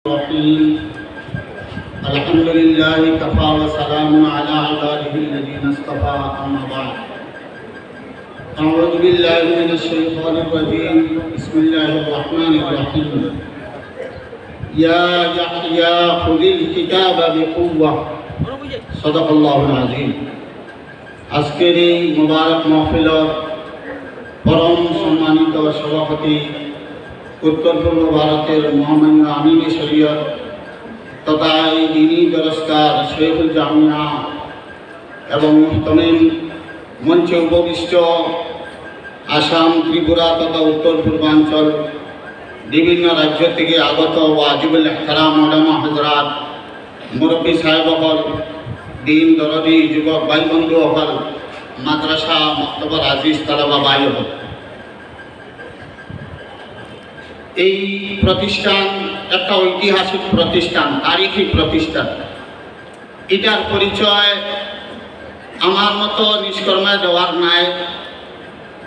الرحيم الحمد لله كفى وسلام على عباده الذين اصطفى أما بعد أعوذ بالله من الشيطان الرجيم بسم الله الرحمن الرحيم يا يحيى خذ الكتاب بقوة صدق الله العظيم আজকের এই মোবারক মহফিলর পরম সম্মানিত সভাপতি উত্তর পূর্ব ভারতের মহামান্য আমিনী শরীয়ত তথা এই দিনী পুরস্কার শেখুল জামিয়া এবং মুহতমিন মঞ্চে উপবিষ্ট আসাম ত্রিপুরা তথা উত্তর পূর্বাঞ্চল বিভিন্ন রাজ্য থেকে আগত ওয়াজিবুল এহতারাম ওলামা হজরাত মুরব্বী সাহেব হল, দিন দরদি, যুবক ভাই বন্ধু হল, মাদ্রাসা মক্তবর আজিজ তালাবা বাই হল। এই প্রতিষ্ঠান একটা ঐতিহাসিক প্রতিষ্ঠান তারিখী প্রতিষ্ঠান এটার পরিচয় আমার মতো নিষ্কর্মায় দেওয়ার নাই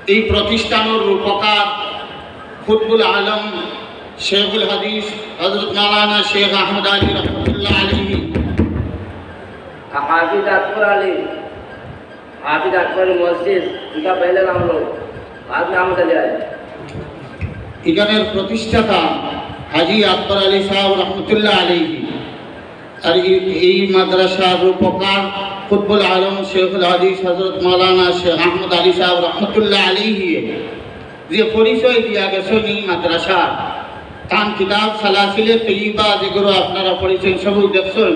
এই প্রতিষ্ঠানের রূপকার ফুটবুল আলম শেখুল হাদিস হজরত মালানা শেখ আহমদ আলী রহমতুল্লাহ আলী हाफिज अकबर अली हाफिज अकबर मस्जिद इनका पहले नाम लो बाद में अहमद अली आए এখানের প্রতিষ্ঠাতা হাজি আকবর আলী সাহেব রহমতুল্লাহ আলী আর এই- মাদ্রাসার রূপকার ফুটবল আলম শেখুল হাদিস হজরত মৌলানা শেখ আহমদ আলী সাহেব রহমতুল্লাহ আলী যে পরিচয় দিয়া গেছেন এই মাদ্রাসা। তান কিতাব সালাসিলে তৈবা যেগুলো আপনারা পরিচয় সবই দেখছেন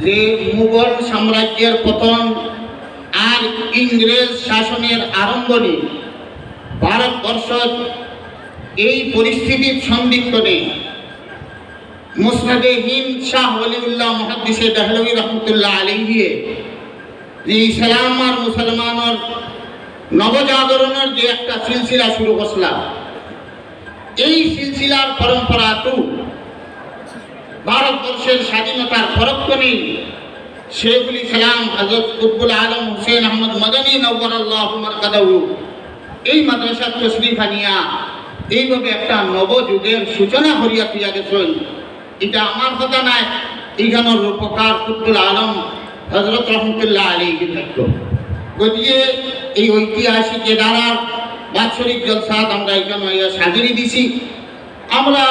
যে মুঘল সাম্রাজ্যের পতন আর ইংরেজ শাসনের আরম্ভণী, ভারতবর্ষ এই পরিস্থিতির সন্দিগ্ধ নেই। মুসনাদে হিম শাহ ওলিউল্লাহ মহাদিসে দহলবী রহমতুল্লাহ আলিহিয়ে যে ইসলাম আর মুসলমানের নবজাগরণের যে একটা সিলসিলা শুরু করছিলাম। এই সিলসিলার পরম্পরা তো ভারতবর্ষের স্বাধীনতার পরক্ষণে শেখুল ইসলাম হজরত কুতবুল আলম হুসেন আহমদ মদনী নব্বর আল্লাহ এই মাদ্রাসা তশরিফা নিয়া এইভাবে একটা নবযুগের সূচনা করিয়া দিয়া গেছেন এটা আমার কথা নাই। এইখানের রূপকার কুতুল আলম হজরত রহমতুল্লাহ আলী থাকত গতিকে এই ঐতিহাসিক এদারার বাৎসরিক জলসাত আমরা এখানে সাজিয়ে দিছি। আমরা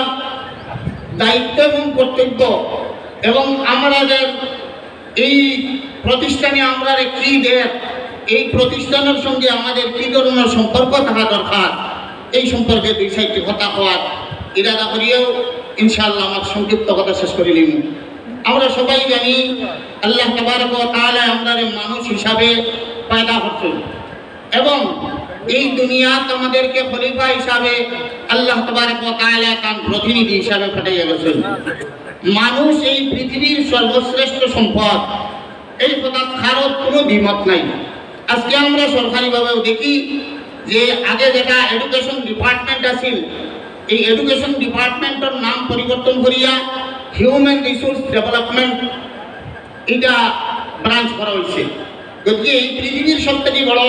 দায়িত্ব এবং কর্তব্য এবং আমাদের এই প্রতিষ্ঠানে আমরা কি দেয় এই প্রতিষ্ঠানের সঙ্গে আমাদের কি ধরনের সম্পর্ক থাকা দরকার? এই সম্পর্কে দুই চারটি কথা হওয়ার ইরাদা করিয়েও ইনশাআল্লাহ আমার সংক্ষিপ্ত কথা শেষ করে নিব। আমরা সবাই জানি আল্লাহ তাবারক ওয়া তাআলা আমাদের মানুষ হিসাবে পয়দা হচ্ছে এবং এই দুনিয়াত আমাদেরকে খলিফা হিসাবে আল্লাহ তাবারক তাআলা তার প্রতিনিধি হিসাবে পাঠিয়ে গেছেন। মানুষ এই পৃথিবীর সর্বশ্রেষ্ঠ সম্পদ, এই কথা কারও কোনো দ্বিমত নাই। আজকে আমরা সরকারিভাবেও দেখি যে আগে যেটা এডুকেশন ডিপার্টমেন্ট আছিল, এই এডুকেশন ডিপার্টমেন্টের নাম পরিবর্তন করিয়া হিউম্যান রিসোর্স ডেভেলপমেন্ট এটা ব্রাঞ্চ করা হয়েছে গতিকে এই পৃথিবীর সব থেকে বড়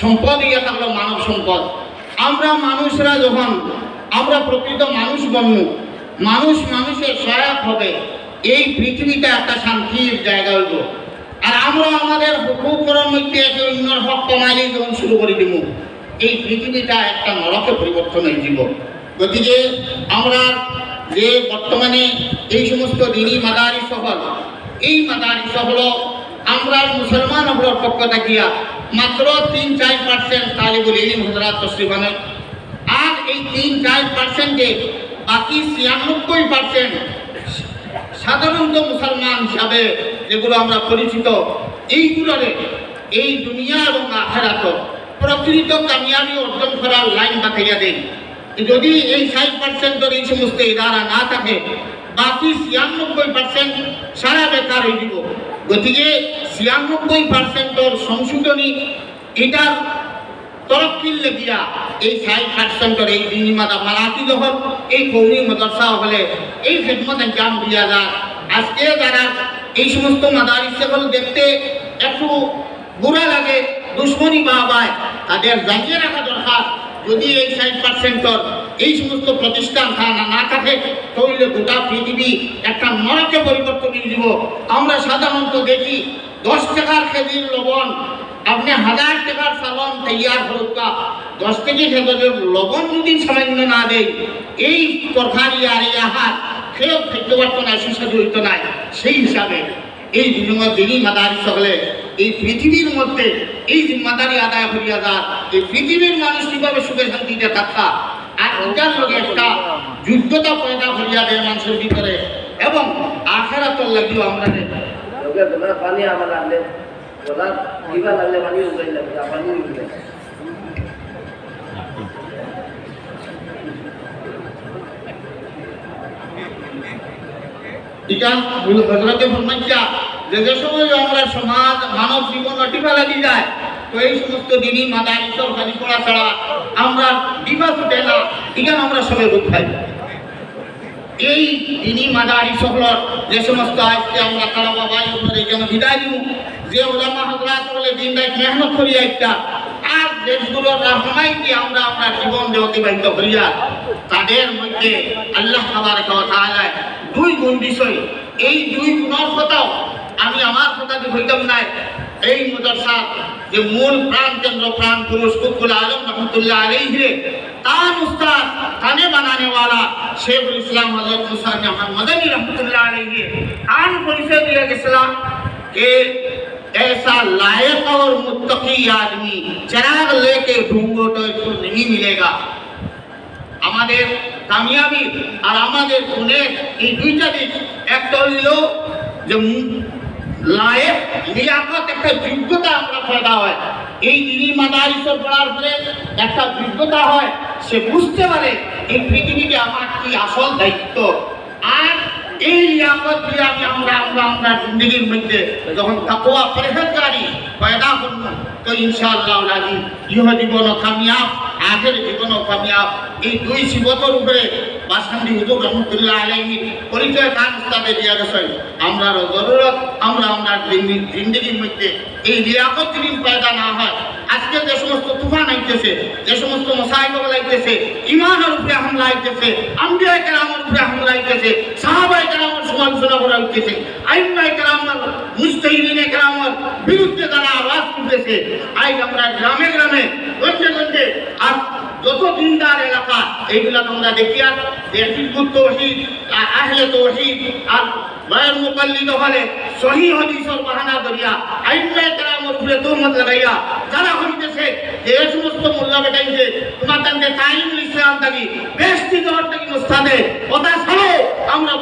সম্পদ ইয়ে থাকল মানব সম্পদ। আমরা মানুষরা যখন, আমরা প্রকৃত মানুষ বন্য মানুষ মানুষের সহায়ক হবে, এই পৃথিবীটা একটা শান্তির জায়গা হইব আর আমরা আমাদের হুকুকের মধ্যে একে অন্যর হক যখন শুরু করে দিব এই পৃথিবীটা একটা নরকে পরিবর্তন হয়ে যাব গতিকে আমরা যে বর্তমানে এই সমস্ত দিনী মাদারি শহর এই মাদারি শহর আমরা মুসলমান হবার পক্ষ থাকিয়া মাত্র তিন চার পার্সেন্ট তালিবুল ইলিম হজরাত তসরিফানে আর এই তিন চার পার্সেন্টে বাকি ছিয়ানব্বই পার্সেন্ট সাধারণত মুসলমান হিসাবে যেগুলো আমরা পরিচিত এইগুলোরে এই দুনিয়া এবং আখেরাত প্রকৃত কামিয়াবি অর্জন করার লাইন বাতাইয়া দেন যদি এই ষাট পার্সেন্টের এই সমস্ত ইদারা না থাকে, বাকি ছিয়ানব্বই পার্সেন্ট সারা বেকার হয়ে দিব। গতিকে ছিয়ানব্বই পার্সেন্টর সংশোধনী এটার তরক্কির লেগিয়া এই ষাট পার্সেন্টের এই বিনিমাদা মারাতি যখন এই কৌমি মাদ্রাসা হলে এই খেদমত জাম দিয়া যায় আজকে যারা এই সমস্ত মাদারিস সেগুলো দেখতে একটু বুড়া লাগে, দুশ্মনী বা বায় তাদের জাগিয়ে রাখা দরকার। যদি এই ষাট পার্সেন্টর এই সমস্ত প্রতিষ্ঠান না থাকে, তাহলে গোটা পৃথিবী একটা নরকে পরিবর্তন যাব। আমরা সাধারণত দেখি, দশ টাকার কেজির লবণ, আপনি হাজার টাকার সালন তৈয়ার হরুকা দশ কেজি খেজুরের লবণ যদি সামান্য না দেয়, এই তরকারি আর এই আহার খেয়েও খেতে পারতো না, সুস্বাদু হইতো না। সেই হিসাবে এই বিভিন্ন দিনই মাদারি সকলে, এই পৃথিবীর মধ্যে এই জিম্মাদারি আদায় করিয়া যা, এই পৃথিবীর মানুষ কীভাবে সুখে শান্তিতে থাকা আর এটার লগে একটা যোগ্যতা পয়দা করিয়া দেয় মানুষের ভিতরে, এবং আখেরাতর লাগিও আমরা পানি আমার লাগলে পানি এটা হজরতে ফরমাইয়া যে যে আমরা সমাজ, মানব জীবন তো এই সমস্ত দিনই মাদারি সরকারি ছাড়া আমরা দিবা ছুটে না এখানে আমরা সবাই রূপ খাই। এই দিনই মাদারি সকলর যে সমস্ত আজকে আমরা কারা বাবা এখানে বিদায় দিব যে ওলামা হজরাত বলে দিন রাত মেহনত করি একটা, আর দেশগুলোর রাহমাই কি আমরা আমরা জীবন যে অতিবাহিত করিয়া তাদের মধ্যে আল্লাহ খাবার খাওয়া তাহলে দুই গুণ বিষয় এই দুই গুণের কথাও। আমি আমার কথাকে হইতাম নাই। এই মাদ্রাসা যে মূল প্রাণ কেন্দ্র, প্রাণ পুরুষ কুকুল আলম রহমতুল্লাহ আলাইহি তার উস্তাদ, তানে বানানে वाला শেখুল ইসলাম হযরত মুসা জাহান মদনী রহমতুল্লাহ আলাইহি কান পরিচয় দিয়ে গেছিলাম যে ऐसा लायक और मुत्तकी आदमी चिराग लेके ढूंढो तो इसको नहीं मिलेगा हमारे কামিয়াবি। আর আমাদের গুণের এই দুইটা দিক। একটা হইল যে লায়েক লিয়াকত একটা যোগ্যতা আমরা পয়দা হয়। এই দিনই মাদারিসের পড়ার পরে একটা যোগ্যতা হয়, সে বুঝতে পারে এই পৃথিবীতে আমার কি আসল দায়িত্ব। আর এই লিয়াকত দিয়ে আমি আমরা আমরা আমরা জিন্দগির মধ্যে যখন তাকওয়া পরহেজগারি পয়দা করব, তো ইনশাআল্লাহ রাজি। ইহ জীবন কামিয়াব আগের জীবন কামিয়াব। এই দুই শিবতর উপরে বাসন্দি হুজুর রহমতুল্লাহ আলাইহি পরিচয় খান উস্তাদে দিয়া গেছে আমরা জরুরত আমরা আমরা জিন্দি- জিন্দগির মধ্যে এই লিয়াকত যদি পয়দা না হয়। আজকে যে সমস্ত তুফান আইতেছে, যে সমস্ত মশাইব লাইতেছে ইমানের উপরে হামলা আইতেছে আম্বিয়া কেরামের উপরে হামলা আইতেছে সাহাবাই কেরামের সমালোচনা করা হইতেছে আইম্মাই কেরামের মুস্তাহিদিনে কেরামের বিরুদ্ধে তারা আওয়াজ তুলতেছে, আজ আমরা গ্রামে গ্রামে, গঞ্জে গঞ্জে, আর যত দিনদার এলাকা, এইগুলা তোমরা দেখিয়া হিজবুত তৌহিদ আহলে তৌহিদ, আর গয়ের মুকাল্লিদ হলে সহি হাদিসের বাহানা করিয়া আইম্মাই কেরামের উপরে তোহমত লাগাইয়া যারা হইতেছে যে সমস্ত মোল্লা বেটাইছে তোমার তাদের তাইমুল ইসলাম থাকি বেশটি দেওয়ার থেকে মুস্তাদে কথা ছাড়ো আমরা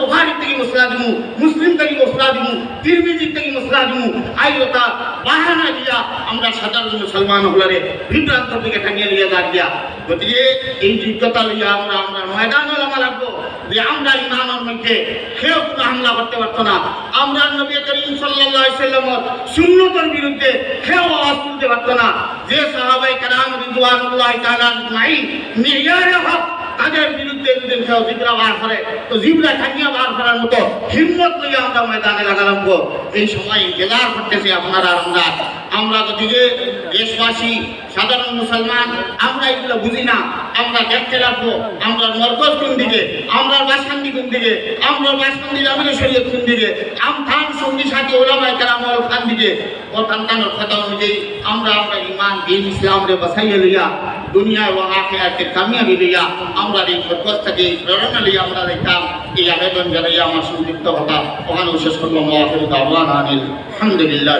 মুসলা দিমু মুসলিম থেকে মুসলা দিমু তিরমিজি থেকে মুসলা দিমু আই ওটা বাহানা দিয়া আমরা সাধারণ মুসলমান হলারে বিভ্রান্ত দিকে টাঙিয়ে নিয়ে যা দিয়া গতিকে এই যোগ্যতা লইয়া আমরা আমরা ময়দান লামা লাগবো। যে আমরা ইমানের মধ্যে কেউ কোনো হামলা করতে পারতো না। আমরা নবী করিম আলাইহি সাল্লামের সুন্নতের বিরুদ্ধে কেউ আওয়াজ তুলতে পারতো না। যে সাহাবাই কালাম রিদওয়ানুল্লাহ তাআলা নাই মিয়ারে হক তাদের বিরুদ্ধে যদি কেউ জিবরা বার করে, তো জিবরা ঠাঙ্গিয়া বার করার মতো হিম্মত লইয়া আমরা ময়দানে লাগালাম গো। এই সময় ইন্তজার করতেছি আপনারা আমরা আমরা গতিকে দেশবাসী, সাধারণ মুসলমান, আমরা এগুলো বুঝি না। আমরা দেখতে রাখব আমরা মরকজ কোন দিকে? আমরা বাসান্দি কোন দিকে? আমরা বাসকান্দি জামিনের শরীয়ত কোন দিকে? আম থান সঙ্গী সাথী ওলামাই কারামল খান দিকে? ও তান্তানোর কথা অনুযায়ী আমরা আমরা ইমান দিন ইসলাম রে বাসাইয়া লইয়া দুনিয়ায় ও আখেরাতে কামিয়াবি লইয়া আমরা এই মরকজ থেকে এই প্রেরণা লইয়া আমরা দেখতাম, এই আবেদন জানাইয়া আমার সংযুক্ত হতা ওখানে শেষ করলাম। আলহামদুলিল্লাহ